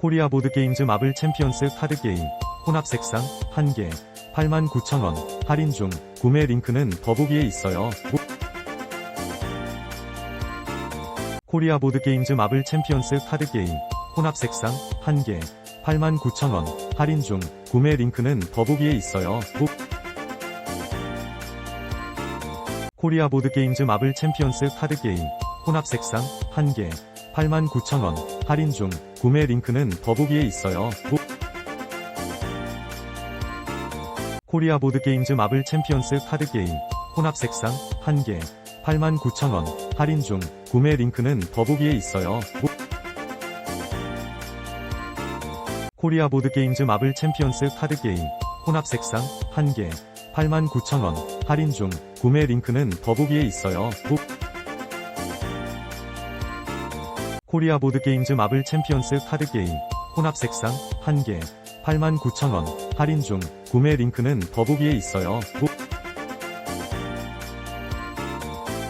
코리아 보드게임즈 마블 챔피언스 카드게임 혼합 색상 1개 89,000원 할인 중 구매 링크는 더보기에 있어요. 고- 코리아 보드게임즈 마블 챔피언스 카드게임 혼합 색상 1개 89,000원 할인 중 구매 링크는 더보기에 있어요. 고- 코리아 보드게임즈 마블 챔피언스 카드게임 혼합 색상 1개 89,000원 할인 중 구매 링크는 더보기에 있어요. 고- 코리아 보드게임즈 마블 챔피언스 카드게임 혼합 색상 1개 89,000원 할인 중 구매 링크는 더보기에 있어요. 고- 코리아 보드게임즈 마블 챔피언스 카드게임 혼합 색상 1개 89,000원 할인 중 구매 링크는 더보기에 있어요. 고- 코리아 보드게임즈 마블 챔피언스 카드게임 혼합 색상 1개 89,000원 할인 중 구매 링크는 더보기에 있어요. 고-